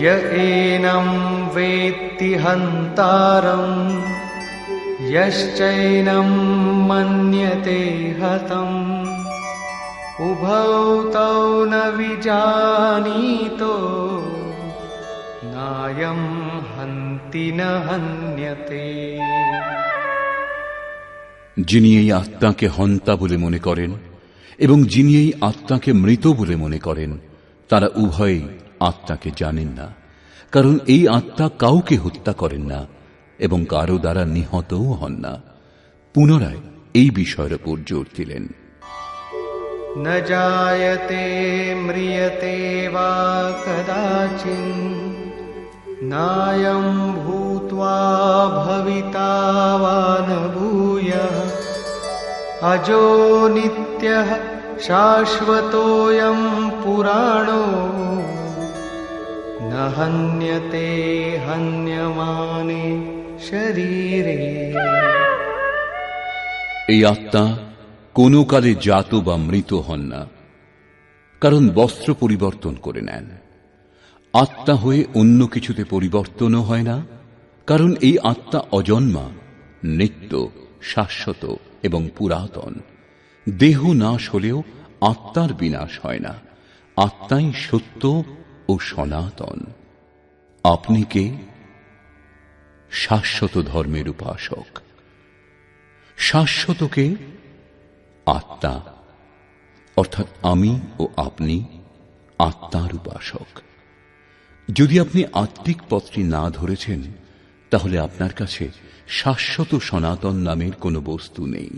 य एनं वेत्ति हन्तारम् यश्चैनं मन्यते हतम् उभौ तौ न विजानीतो नायं हन्ति न हन्यते যিনি এই আত্মাকে হন্তা বলে মনে করেন এবং যিনি এই আত্মাকে মৃত বলে মনে করেন তারা উভয়েই আত্মাকে জানেন না কারণ এই আত্মা কাউকে হত্যা করেন না এবং কারো দ্বারা নিহতও হন না পুনরায় এই বিষয়ের উপর জোর দিলেন न जायते म्रियते वा कदाचिन् नायं भूत्वा भविता वा न भूयः अजो नित्यः शाश्वतोऽयं पुराणो न हन्यते हन्यमाने शरीरे এই আত্মা কোনো কালে জাত বা মৃত হন না কারণ বস্ত্র পরিবর্তন করে নেন আত্মা হয়ে অন্য কিছুতে পরিবর্তনও হয় না কারণ এই আত্মা অজন্মা নিত্য শাশ্বত এবং পুরাতন দেহ নাশ হলেও আত্মার বিনাশ হয় না আত্মাই সত্য ও সনাতন। আপনি কে? শাশ্বত ধর্মের উপাসক। শাশ্বতকে আত্মা। অর্থাৎ আমি ও আপনি আত্মার উপাসক। যদি আপনি আত্মিক পথটি না ধরেছেন, তাহলে আপনার কাছে শাশ্বত সনাতন নামের কোনো বস্তু নেই।